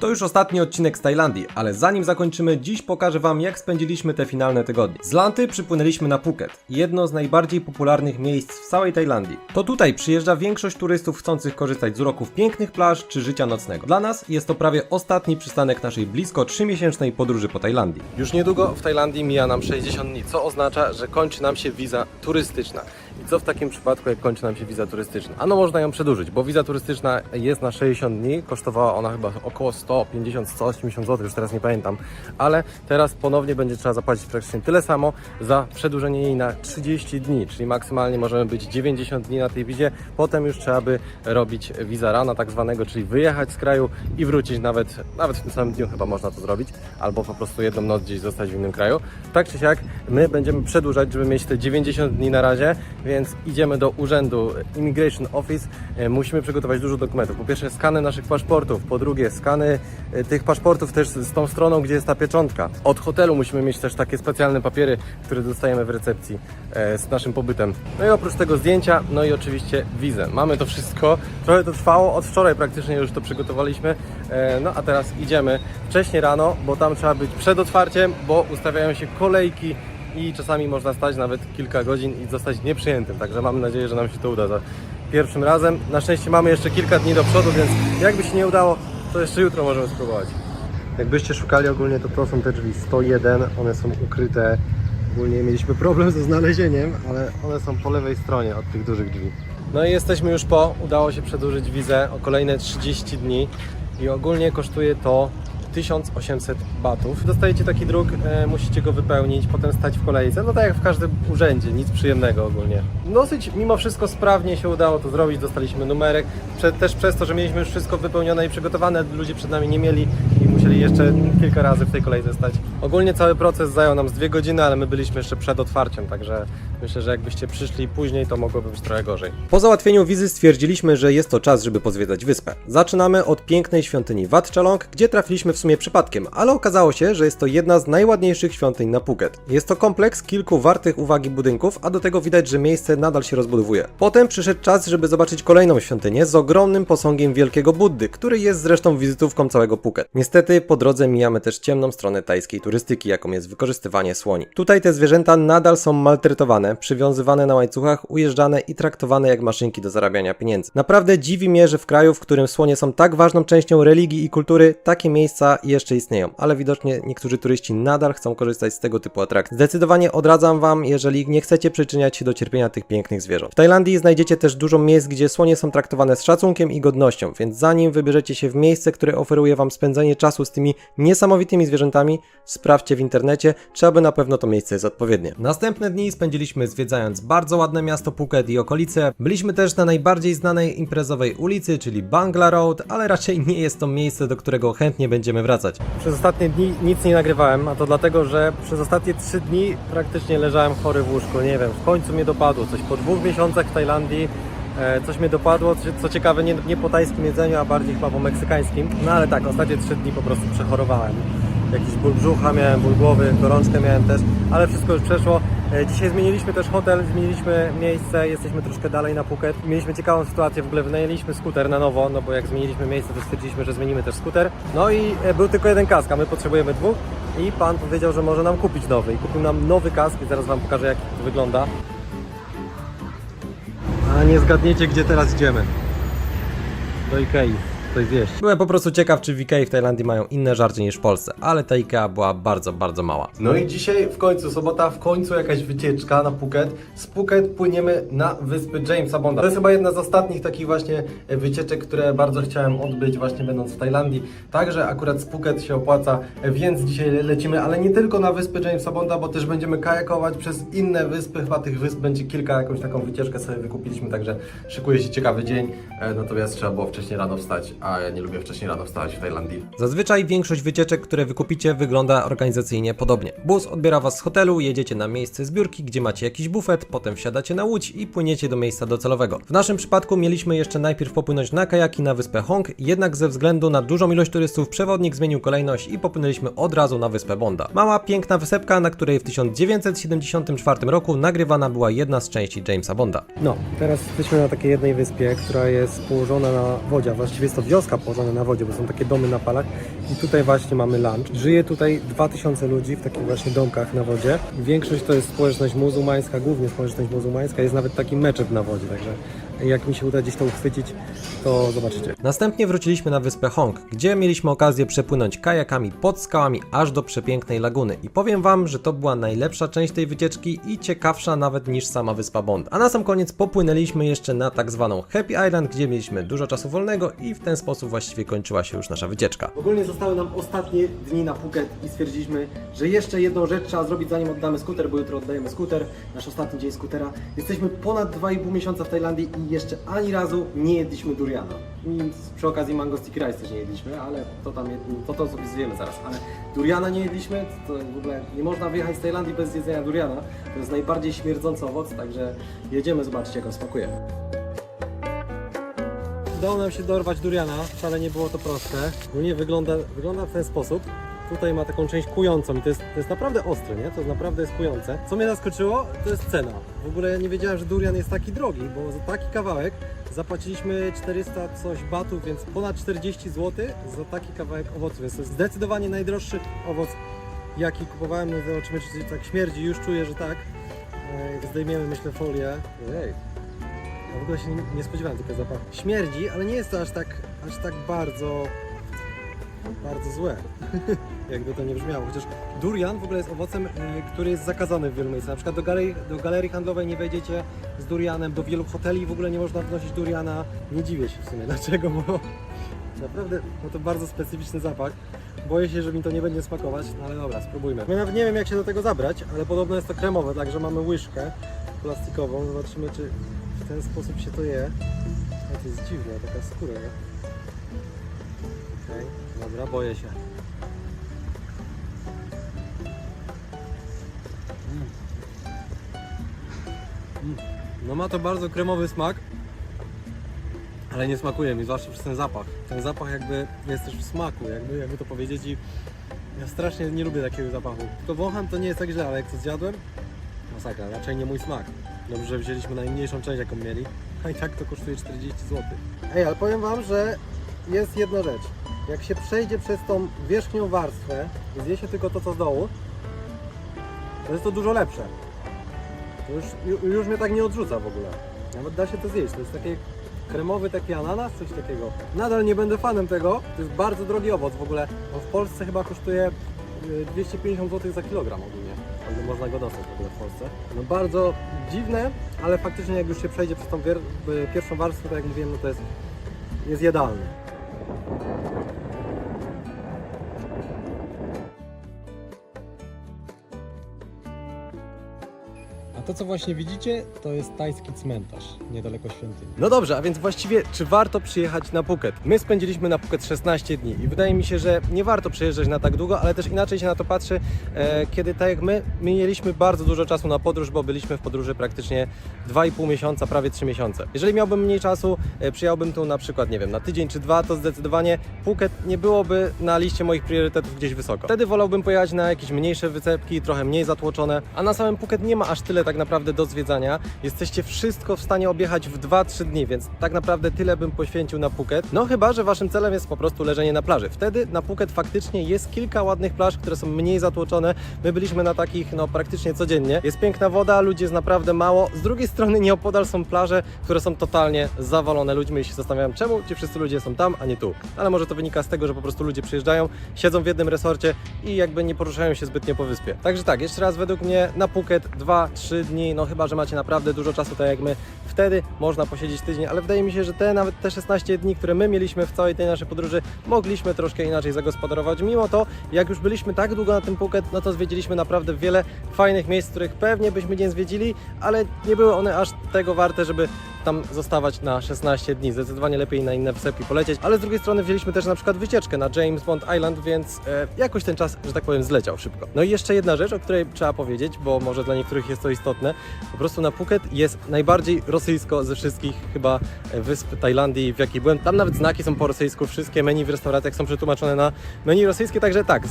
To już ostatni odcinek z Tajlandii, ale zanim zakończymy, dziś pokażę Wam jak spędziliśmy te finalne tygodnie. Z Lanty przypłynęliśmy na Phuket, jedno z najbardziej popularnych miejsc w całej Tajlandii. To tutaj przyjeżdża większość turystów chcących korzystać z uroków pięknych plaż czy życia nocnego. Dla nas jest to prawie ostatni przystanek naszej blisko 3-miesięcznej podróży po Tajlandii. Już niedługo w Tajlandii mija nam 60 dni, co oznacza, że kończy nam się wiza turystyczna. I co w takim przypadku, jak kończy nam się wiza turystyczna? Ano można ją przedłużyć, bo wiza turystyczna jest na 60 dni, kosztowała ona chyba około 150, 180 zł, już teraz nie pamiętam, ale teraz ponownie będzie trzeba zapłacić praktycznie tyle samo za przedłużenie jej na 30 dni, czyli maksymalnie możemy być 90 dni na tej wizie, potem już trzeba by robić wiza rana tak zwanego, czyli wyjechać z kraju i wrócić nawet, nawet w tym samym dniu chyba można to zrobić, albo po prostu jedną noc gdzieś zostać w innym kraju. Tak czy siak, my będziemy przedłużać, żeby mieć te 90 dni na razie, więc idziemy do urzędu Immigration Office. E, Musimy przygotować dużo dokumentów. Po pierwsze skany naszych paszportów, po drugie skany tych paszportów też z tą stroną, gdzie jest ta pieczątka. Od hotelu musimy mieć też takie specjalne papiery, które dostajemy w recepcji e, z naszym pobytem. No i oprócz tego zdjęcia, no i oczywiście wizę. Mamy to wszystko. Trochę to trwało, od wczoraj praktycznie już to przygotowaliśmy. E, No a teraz idziemy wcześniej rano, bo tam trzeba być przed otwarciem, bo ustawiają się kolejki i czasami można stać nawet kilka godzin i zostać nieprzyjętym. Także mamy nadzieję, że nam się to uda za pierwszym razem. Na szczęście mamy jeszcze kilka dni do przodu, więc jakby się nie udało, to jeszcze jutro możemy spróbować. Jakbyście szukali ogólnie, to to są te drzwi 101, one są ukryte. Ogólnie mieliśmy problem ze znalezieniem, ale one są po lewej stronie od tych dużych drzwi. No i jesteśmy już po, udało się przedłużyć wizę o kolejne 30 dni i ogólnie kosztuje to 1800 batów. Dostajecie taki druk, e, musicie go wypełnić, potem stać w kolejce. No tak jak w każdym urzędzie, nic przyjemnego ogólnie. Dosyć mimo wszystko sprawnie się udało to zrobić, dostaliśmy numerek. Prze, też przez to, że mieliśmy już wszystko wypełnione i przygotowane, ludzie przed nami nie mieli i musieli jeszcze kilka razy w tej kolejce stać. Ogólnie cały proces zajął nam z dwie godziny, ale my byliśmy jeszcze przed otwarciem, także myślę, że jakbyście przyszli później, to mogłoby być trochę gorzej. Po załatwieniu wizy stwierdziliśmy, że jest to czas, żeby pozwiedzać wyspę. Zaczynamy od pięknej świątyni Wat Chalong, gdzie trafiliśmy w sumie przypadkiem, ale okazało się, że jest to jedna z najładniejszych świątyń na Phuket. Jest to kompleks kilku wartych uwagi budynków, a do tego widać, że miejsce nadal się rozbudowuje. Potem przyszedł czas, żeby zobaczyć kolejną świątynię z ogromnym posągiem wielkiego Buddy, który jest zresztą wizytówką całego Phuket. Po drodze mijamy też ciemną stronę tajskiej turystyki, jaką jest wykorzystywanie słoni. Tutaj te zwierzęta nadal są maltretowane, przywiązywane na łańcuchach, ujeżdżane i traktowane jak maszynki do zarabiania pieniędzy. Naprawdę dziwi mnie, że w kraju, w którym słonie są tak ważną częścią religii i kultury, takie miejsca jeszcze istnieją, ale widocznie niektórzy turyści nadal chcą korzystać z tego typu atrakcji. Zdecydowanie odradzam Wam, jeżeli nie chcecie przyczyniać się do cierpienia tych pięknych zwierząt. W Tajlandii znajdziecie też dużo miejsc, gdzie słonie są traktowane z szacunkiem i godnością, więc zanim wybierzecie się w miejsce, które oferuje Wam spędzenie czasu z tymi niesamowitymi zwierzętami, sprawdźcie w internecie, czy aby na pewno to miejsce jest odpowiednie. Następne dni spędziliśmy zwiedzając bardzo ładne miasto Phuket i okolice. Byliśmy też na najbardziej znanej imprezowej ulicy, czyli Bangla Road, ale raczej nie jest to miejsce, do którego chętnie będziemy wracać. Przez ostatnie dni nic nie nagrywałem, a to dlatego, że przez ostatnie trzy dni praktycznie leżałem chory w łóżku. Nie wiem, w końcu mnie dopadło coś po dwóch miesiącach w Tajlandii. E, Coś mnie dopadło, co- ciekawe nie, nie po tajskim jedzeniu, a bardziej chyba po meksykańskim. No ale tak, ostatnie trzy dni po prostu przechorowałem. Jakiś ból brzucha miałem, ból głowy, gorączkę miałem też, ale wszystko już przeszło. E, Dzisiaj zmieniliśmy też hotel, zmieniliśmy miejsce, jesteśmy troszkę dalej na Phuket. Mieliśmy ciekawą sytuację, w ogóle wynajęliśmy skuter na nowo, no bo jak zmieniliśmy miejsce, to stwierdziliśmy, że zmienimy też skuter. No i e, był tylko jeden kask, a my potrzebujemy dwóch i pan powiedział, że może nam kupić nowy i kupił nam nowy kask i zaraz wam pokażę jak to wygląda. A nie zgadniecie, gdzie teraz idziemy. Do Ikei. Byłem po prostu ciekaw, czy w w Tajlandii mają inne żarcie niż w Polsce, ale ta Ikea była bardzo, bardzo mała. No i dzisiaj w końcu, sobota, w końcu jakaś wycieczka na Phuket. Z Phuket płyniemy na wyspy Jamesa Bonda. To jest chyba jedna z ostatnich takich właśnie wycieczek, które bardzo chciałem odbyć właśnie będąc w Tajlandii. Także akurat z Phuket się opłaca, więc dzisiaj lecimy, ale nie tylko na wyspy Jamesa Bonda, bo też będziemy kajakować przez inne wyspy. Chyba tych wysp będzie kilka, jakąś taką wycieczkę sobie wykupiliśmy, także szykuje się ciekawy dzień. E, Natomiast trzeba było wcześniej rano wstać, a ja nie lubię wcześniej rano wstawać w Tajlandii. Zazwyczaj większość wycieczek, które wykupicie, wygląda organizacyjnie podobnie. Bus odbiera was z hotelu, jedziecie na miejsce zbiórki, gdzie macie jakiś bufet, potem wsiadacie na łódź i płyniecie do miejsca docelowego. W naszym przypadku mieliśmy jeszcze najpierw popłynąć na kajaki na wyspę Hong, jednak ze względu na dużą ilość turystów przewodnik zmienił kolejność i popłynęliśmy od razu na wyspę Bonda. Mała, piękna wysepka, na której w 1974 roku nagrywana była jedna z części Jamesa Bonda. No, teraz jesteśmy na takiej jednej wyspie, która jest położona na wodzie, właściwie jest to wioska położona na wodzie, bo są takie domy na palach i tutaj właśnie mamy lunch. Żyje tutaj 2000 ludzi w takich właśnie domkach na wodzie. Większość to jest społeczność muzułmańska, głównie społeczność muzułmańska, jest nawet taki meczet na wodzie, także jak mi się uda gdzieś to uchwycić, to zobaczycie. Następnie wróciliśmy na wyspę Hong, gdzie mieliśmy okazję przepłynąć kajakami pod skałami aż do przepięknej laguny. I powiem wam, że to była najlepsza część tej wycieczki i ciekawsza nawet niż sama wyspa Bond. A na sam koniec popłynęliśmy jeszcze na tak zwaną Happy Island, gdzie mieliśmy dużo czasu wolnego i w ten sposób właściwie kończyła się już nasza wycieczka. Ogólnie zostały nam ostatnie dni na Phuket i stwierdziliśmy, że jeszcze jedną rzecz trzeba zrobić zanim oddamy skuter, bo jutro oddajemy skuter, nasz ostatni dzień skutera. Jesteśmy ponad 2,5 miesiąca w Tajlandii i jeszcze ani razu nie jedliśmy duriana. Przy okazji mango sticky rice też nie jedliśmy, ale to tam, to, to sobie zjemy zaraz. Ale duriana nie jedliśmy, to w ogóle nie można wyjechać z Tajlandii bez jedzenia duriana. To jest najbardziej śmierdzący owoc, także jedziemy zobaczyć jak on smakuje. Udało nam się dorwać duriana, wcale nie było to proste. Ogólnie wygląda, wygląda w ten sposób. Tutaj ma taką część kującą i to jest, to jest naprawdę ostre, nie? To naprawdę jest kujące. Co mnie zaskoczyło, to jest cena. W ogóle nie wiedziałem, że durian jest taki drogi, bo za taki kawałek zapłaciliśmy 400 coś batów, więc ponad 40 zł za taki kawałek owocu. Więc to jest zdecydowanie najdroższy owoc, jaki kupowałem. No zobaczymy, czy tak śmierdzi. Już czuję, że tak. E, Jak zdejmiemy, myślę, folię. Ej, ja w ogóle się nie, nie spodziewałem tego zapachu. Śmierdzi, ale nie jest to aż tak, aż tak bardzo, bardzo złe. Jakby to nie brzmiało. Chociaż durian w ogóle jest owocem, y, który jest zakazany w wielu miejscach. Na przykład do galerii, do galerii handlowej nie wejdziecie z durianem, do wielu hoteli w ogóle nie można wnosić duriana. Nie dziwię się w sumie dlaczego, bo naprawdę no to bardzo specyficzny zapach. Boję się, że mi to nie będzie smakować, no ale dobra, spróbujmy. Ja nawet nie wiem jak się do tego zabrać, ale podobno jest to kremowe, także mamy łyżkę plastikową. Zobaczymy czy w ten sposób się to je. A to jest dziwne, taka skóra? Okej, dobra, boję się. No ma to bardzo kremowy smak, ale nie smakuje mi, zwłaszcza przez ten zapach. Ten zapach jakby jest też w smaku, jakby, jakby to powiedzieć i ja strasznie nie lubię takiego zapachu. Tylko wącham to nie jest tak źle, ale jak to zjadłem, masakra, raczej nie mój smak. Dobrze, że wzięliśmy najmniejszą część jaką mieli, a i tak to kosztuje 40 zł. Ej, ale powiem Wam, że jest jedna rzecz. Jak się przejdzie przez tą wierzchnią warstwę i zje się tylko to co z dołu, to jest to dużo lepsze. To już, ju- już mnie tak nie odrzuca w ogóle. Nawet da się to zjeść. To jest taki kremowy taki ananas, coś takiego. Nadal nie będę fanem tego. To jest bardzo drogi owoc w ogóle. On w Polsce chyba kosztuje y, 250 zł za kilogram ogólnie. O można go dostać w ogóle w Polsce. No bardzo dziwne, ale faktycznie jak już się przejdzie przez tą y, pierwszą warstwę, tak jak mówiłem, no to jest, jest jadalny. A to co właśnie widzicie, to jest tajski cmentarz niedaleko świątyni. No dobrze, a więc właściwie czy warto przyjechać na Phuket? My spędziliśmy na Phuket 16 dni i wydaje mi się, że nie warto przyjeżdżać na tak długo, ale też inaczej się na to patrzy, e, kiedy tak jak my, my mieliśmy bardzo dużo czasu na podróż, bo byliśmy w podróży praktycznie 2,5 miesiąca, prawie 3 miesiące. Jeżeli miałbym mniej czasu, e, przyjechałbym tu na przykład, nie wiem, na tydzień czy dwa, to zdecydowanie Phuket nie byłoby na liście moich priorytetów gdzieś wysoko. Wtedy wolałbym pojechać na jakieś mniejsze wycepki, trochę mniej zatłoczone, a na samym Phuket nie ma aż tyle naprawdę do zwiedzania. Jesteście wszystko w stanie objechać w 2-3 dni, więc tak naprawdę tyle bym poświęcił na Phuket. No chyba, że waszym celem jest po prostu leżenie na plaży. Wtedy na Phuket faktycznie jest kilka ładnych plaż, które są mniej zatłoczone. My byliśmy na takich no praktycznie codziennie. Jest piękna woda, ludzi jest naprawdę mało. Z drugiej strony nieopodal są plaże, które są totalnie zawalone ludźmi i się zastanawiam, czemu ci wszyscy ludzie są tam, a nie tu. Ale może to wynika z tego, że po prostu ludzie przyjeżdżają, siedzą w jednym resorcie i jakby nie poruszają się zbytnio po wyspie. Także tak, jeszcze raz według mnie na Phuket 2-3 dni, no chyba, że macie naprawdę dużo czasu, tak jak my, wtedy można posiedzieć tydzień, ale wydaje mi się, że te nawet te 16 dni, które my mieliśmy w całej tej naszej podróży, mogliśmy troszkę inaczej zagospodarować. Mimo to, jak już byliśmy tak długo na tym Phuket, no to zwiedziliśmy naprawdę wiele fajnych miejsc, których pewnie byśmy nie zwiedzili, ale nie były one aż tego warte, żeby tam zostawać na 16 dni. Zdecydowanie lepiej na inne wysepki polecieć, ale z drugiej strony wzięliśmy też na przykład wycieczkę na James Bond Island, więc e, jakoś ten czas, że tak powiem, zleciał szybko. No i jeszcze jedna rzecz, o której trzeba powiedzieć, bo może dla niektórych jest to istotne. Po prostu na Phuket jest najbardziej rosyjsko ze wszystkich chyba e, wysp Tajlandii, w jakiej byłem. Tam nawet znaki są po rosyjsku, wszystkie menu w restauracjach są przetłumaczone na menu rosyjskie, także tak,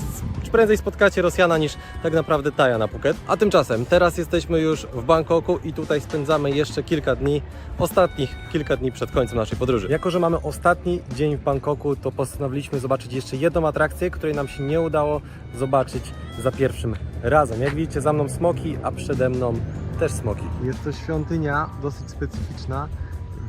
prędzej spotkacie Rosjana niż tak naprawdę Taja na Phuket. A tymczasem teraz jesteśmy już w Bangkoku i tutaj spędzamy jeszcze kilka dni. Ostatnich kilka dni przed końcem naszej podróży. Jako, że mamy ostatni dzień w Bangkoku, to postanowiliśmy zobaczyć jeszcze jedną atrakcję, której nam się nie udało zobaczyć za pierwszym razem. Jak widzicie, za mną smoki, a przede mną też smoki. Jest to świątynia dosyć specyficzna.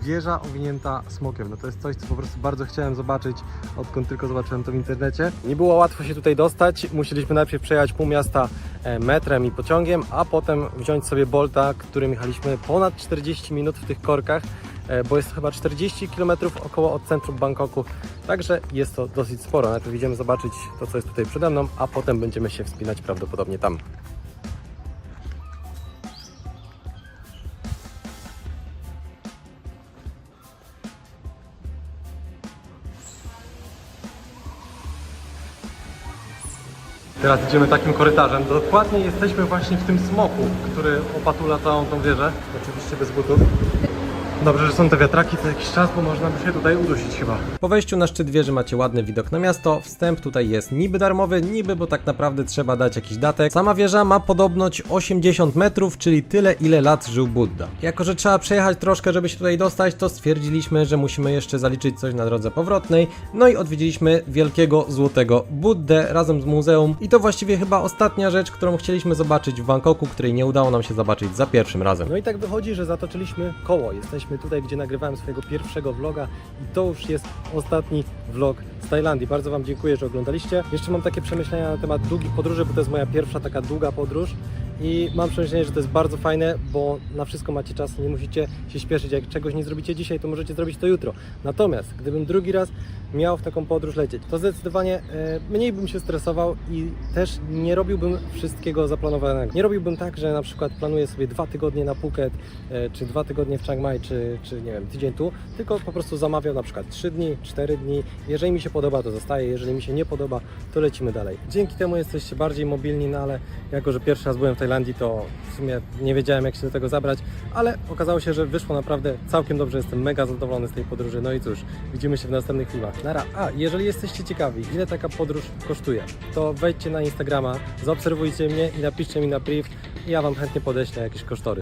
Wieża owinięta smokiem. No to jest coś, co po prostu bardzo chciałem zobaczyć, odkąd tylko zobaczyłem to w internecie. Nie było łatwo się tutaj dostać. Musieliśmy najpierw przejechać pół miasta e, metrem i pociągiem, a potem wziąć sobie Bolta, którym jechaliśmy ponad 40 minut w tych korkach, e, bo jest to chyba 40 km około od centrum Bangkoku. Także jest to dosyć sporo. Najpierw idziemy zobaczyć to, co jest tutaj przede mną, a potem będziemy się wspinać prawdopodobnie tam. Teraz idziemy takim korytarzem. Dokładnie jesteśmy właśnie w tym smoku, który opatula całą tą wieżę. Oczywiście bez butów. Dobrze, że są te wiatraki co jakiś czas, bo można by się tutaj udusić chyba. Po wejściu na szczyt wieży macie ładny widok na miasto. Wstęp tutaj jest niby darmowy, niby, bo tak naprawdę trzeba dać jakiś datek. Sama wieża ma podobność 80 metrów, czyli tyle ile lat żył Buddha. Jako, że trzeba przejechać troszkę, żeby się tutaj dostać, to stwierdziliśmy, że musimy jeszcze zaliczyć coś na drodze powrotnej. No i odwiedziliśmy wielkiego złotego Buddę razem z muzeum. I to właściwie chyba ostatnia rzecz, którą chcieliśmy zobaczyć w Bangkoku, której nie udało nam się zobaczyć za pierwszym razem. No i tak wychodzi, że zatoczyliśmy koło. Jesteśmy tutaj, gdzie nagrywałem swojego pierwszego vloga i to już jest ostatni vlog z Tajlandii. Bardzo Wam dziękuję, że oglądaliście. Jeszcze mam takie przemyślenia na temat długich podróży, bo to jest moja pierwsza taka długa podróż i mam przemyślenie, że to jest bardzo fajne, bo na wszystko macie czas, nie musicie się śpieszyć. Jak czegoś nie zrobicie dzisiaj, to możecie zrobić to jutro. Natomiast gdybym drugi raz miał w taką podróż lecieć, to zdecydowanie e, mniej bym się stresował i też nie robiłbym wszystkiego zaplanowanego. Nie robiłbym tak, że na przykład planuję sobie dwa tygodnie na Phuket, e, czy dwa tygodnie w Chiang Mai, czy, czy nie wiem, tydzień tu, tylko po prostu zamawiam na przykład trzy dni, cztery dni. Jeżeli mi się podoba, to zostaje, jeżeli mi się nie podoba, to lecimy dalej. Dzięki temu jesteście bardziej mobilni, no ale jako, że pierwszy raz byłem w Tajlandii, to w sumie nie wiedziałem, jak się do tego zabrać, ale okazało się, że wyszło naprawdę całkiem dobrze. Jestem mega zadowolony z tej podróży. No i cóż, widzimy się w następnych filmach. Nara. A, jeżeli jesteście ciekawi, ile taka podróż kosztuje, to wejdźcie na Instagrama, zaobserwujcie mnie i napiszcie mi na priv ja Wam chętnie podeślę jakieś kosztory.